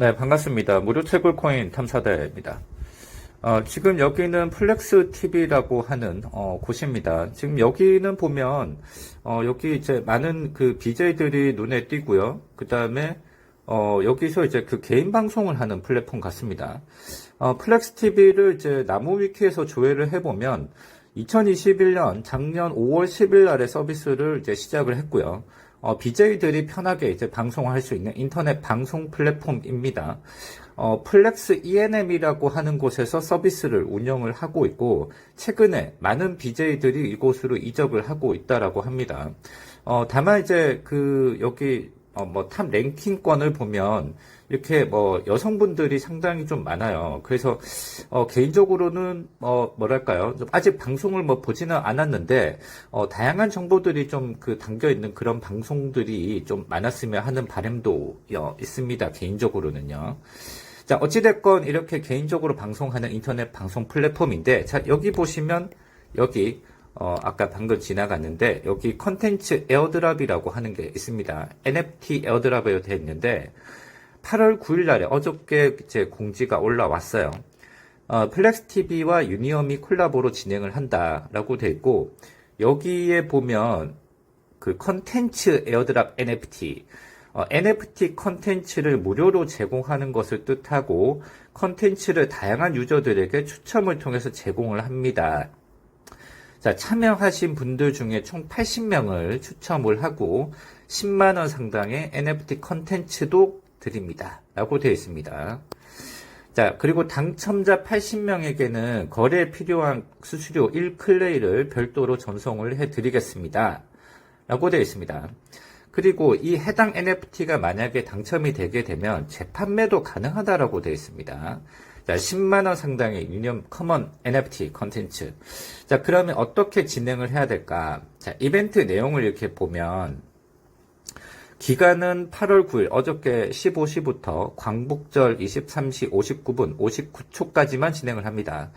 네, 반갑습니다. 무료 채굴 코인 탐사대입니다. 어, 지금 여기는 플렉스 TV라고 하는 어, 곳입니다. 지금 여기는 보면 어, 여기 이제 많은 그 BJ들이 눈에 띄고요. 그 다음에 어, 여기서 이제 그 개인 방송을 하는 플랫폼 같습니다. 어, 플렉스 TV를 이제 나무 위키에서 조회를 해보면 2021년 작년 5월 10일 날에 서비스를 이제 시작을 했고요. 어, BJ들이 편하게 이제 방송을 할 수 있는 인터넷 방송 플랫폼입니다. 어, 플렉스 ENM이라고 하는 곳에서 서비스를 운영을 하고 있고, 최근에 많은 BJ들이 이곳으로 이적을 하고 있다라고 합니다. 어, 다만 이제 그, 여기, 어, 뭐, 탑 랭킹권을 보면, 이렇게 뭐, 여성분들이 상당히 좀 많아요. 그래서, 어, 개인적으로는, 어, 뭐랄까요. 좀 아직 방송을 뭐 보지는 않았는데, 어, 다양한 정보들이 좀 그 담겨 있는 그런 방송들이 좀 많았으면 하는 바람도 어, 있습니다. 개인적으로는요. 자, 어찌됐건 이렇게 개인적으로 방송하는 인터넷 방송 플랫폼인데, 자, 여기 보시면, 여기, 어, 아까 방금 지나갔는데, 여기 컨텐츠 에어드랍이라고 하는 게 있습니다. NFT 에어드랍이라고 되어 있는데, 8월 9일 날에 어저께 이제 공지가 올라왔어요. 어, 플렉스 TV와 유니엄이 콜라보로 진행을 한다라고 되어 있고, 여기에 보면, 그 컨텐츠 에어드랍 NFT, 어, NFT 컨텐츠를 무료로 제공하는 것을 뜻하고 컨텐츠를 다양한 유저들에게 추첨을 통해서 제공을 합니다. 자, 참여하신 분들 중에 총 80명을 추첨을 하고 10만원 상당의 NFT 컨텐츠도 드립니다. 라고 되어 있습니다. 자, 그리고 당첨자 80명에게는 거래에 필요한 수수료 1클레이를 별도로 전송을 해 드리겠습니다. 라고 되어 있습니다. 그리고 이 해당 NFT가 만약에 당첨이 되게 되면 재판매도 가능하다라고 되어 있습니다. 자, 10만원 상당의 유념 커먼 NFT 컨텐츠. 자, 그러면 어떻게 진행을 해야 될까? 자, 이벤트 내용을 이렇게 보면, 기간은 8월 9일 어저께 15시부터 광복절 23시 59분 59초까지만 진행을 합니다.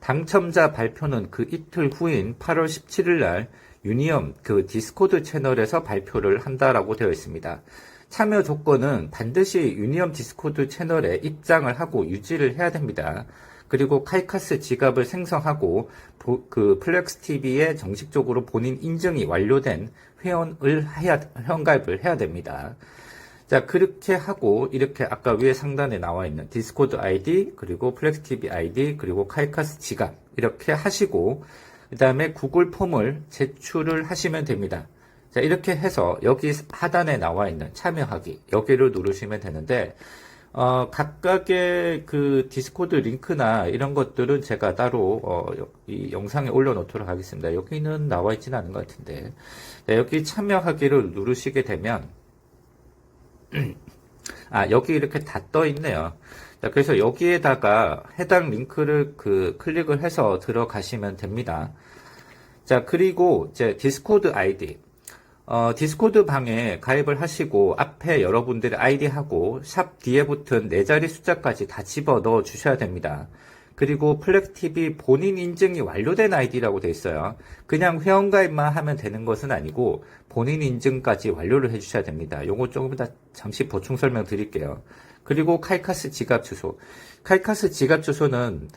당첨자 발표는 그 이틀 후인 8월 17일 날 유니엄 그 디스코드 채널에서 발표를 한다라고 되어 있습니다. 참여 조건은 반드시 유니엄 디스코드 채널에 입장을 하고 유지를 해야 됩니다. 그리고 카이카스 지갑을 생성하고 보- 그 플렉스 TV에 정식적으로 본인 인증이 완료된 회원을 해야 회원가입을 해야 됩니다. 자, 그렇게 하고, 이렇게 아까 위에 상단에 나와 있는 디스코드 아이디, 그리고 플렉스 TV 아이디, 그리고 카이카스 지갑, 이렇게 하시고, 그 다음에 구글 폼을 제출을 하시면 됩니다. 자, 이렇게 해서 여기 하단에 나와 있는 참여하기, 여기를 누르시면 되는데, 어, 각각의 그 디스코드 링크나 이런 것들은 제가 따로, 어, 이 영상에 올려놓도록 하겠습니다. 여기는 나와 있지는 않은 것 같은데. 네, 여기 참여하기를 누르시게 되면, 아, 여기 이렇게 다 떠 있네요. 자, 그래서 여기에다가 해당 링크를 그 클릭을 해서 들어가시면 됩니다. 자, 그리고 이제 디스코드 아이디. 어, 디스코드 방에 가입을 하시고 앞에 여러분들의 아이디하고 샵 뒤에 붙은 네 자리 숫자까지 다 집어 넣어 주셔야 됩니다. 그리고 플렉TV 본인 인증이 완료된 아이디라고 돼 있어요. 그냥 회원가입만 하면 되는 것은 아니고 본인 인증까지 완료를 해주셔야 됩니다. 요거 조금 더 잠시 보충 설명 드릴게요. 그리고 카이카스 지갑 주소. 카이카스 지갑 주소는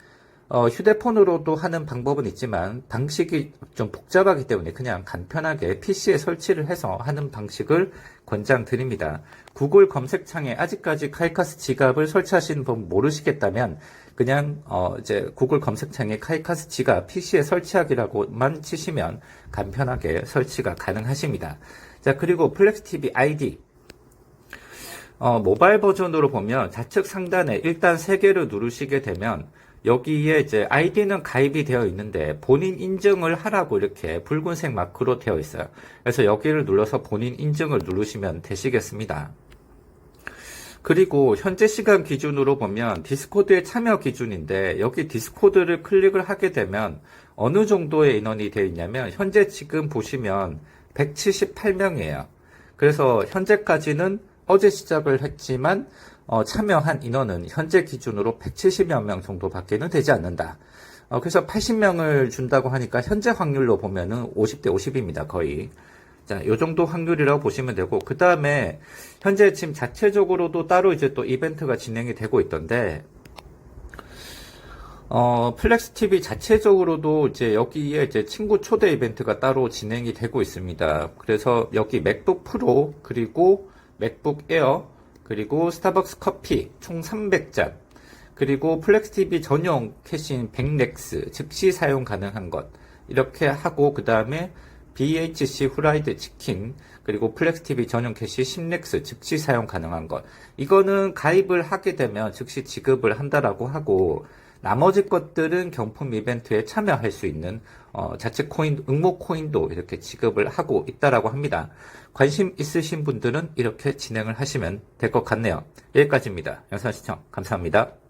어, 휴대폰으로도 하는 방법은 있지만 방식이 좀 복잡하기 때문에 그냥 간편하게 PC에 설치를 해서 하는 방식을 권장드립니다. 구글 검색창에 아직까지 카이카스 지갑을 설치하시는 분 모르시겠다면 그냥 어, 이제 구글 검색창에 카이카스 지갑 PC에 설치하기라고만 치시면 간편하게 설치가 가능하십니다. 자 그리고 플렉스 TV 아이디 어, 모바일 버전으로 보면 좌측 상단에 일단 세 개를 누르시게 되면 여기에 이제 아이디는 가입이 되어 있는데 본인 인증을 하라고 이렇게 붉은색 마크로 되어 있어요. 그래서 여기를 눌러서 본인 인증을 누르시면 되시겠습니다. 그리고 현재 시간 기준으로 보면 디스코드의 참여 기준인데 여기 디스코드를 클릭을 하게 되면 어느 정도의 인원이 되어 있냐면 현재 지금 보시면 178명이에요. 그래서 현재까지는 어제 시작을 했지만 어, 참여한 인원은 현재 기준으로 170여 명 정도밖에는 되지 않는다. 어, 그래서 80명을 준다고 하니까 현재 확률로 보면은 50대 50입니다, 거의. 자, 요 정도 확률이라고 보시면 되고, 그 다음에, 현재 지금 자체적으로도 따로 이제 또 이벤트가 진행이 되고 있던데, 어, 플렉스 TV 자체적으로도 이제 여기에 이제 친구 초대 이벤트가 따로 진행이 되고 있습니다. 그래서 여기 맥북 프로, 그리고 맥북 에어, 그리고 스타벅스 커피 총 300잔, 그리고 플렉스 TV 전용 캐신 100렉스 즉시 사용 가능한 것, 이렇게 하고, 그 다음에 BHC 후라이드 치킨, 그리고 플렉스 TV 전용 캐시 10렉스 즉시 사용 가능한 것. 이거는 가입을 하게 되면 즉시 지급을 한다라고 하고, 나머지 것들은 경품 이벤트에 참여할 수 있는 어, 자체 코인, 응모 코인도 이렇게 지급을 하고 있다라고 합니다. 관심 있으신 분들은 이렇게 진행을 하시면 될 것 같네요. 여기까지입니다. 영상 시청 감사합니다.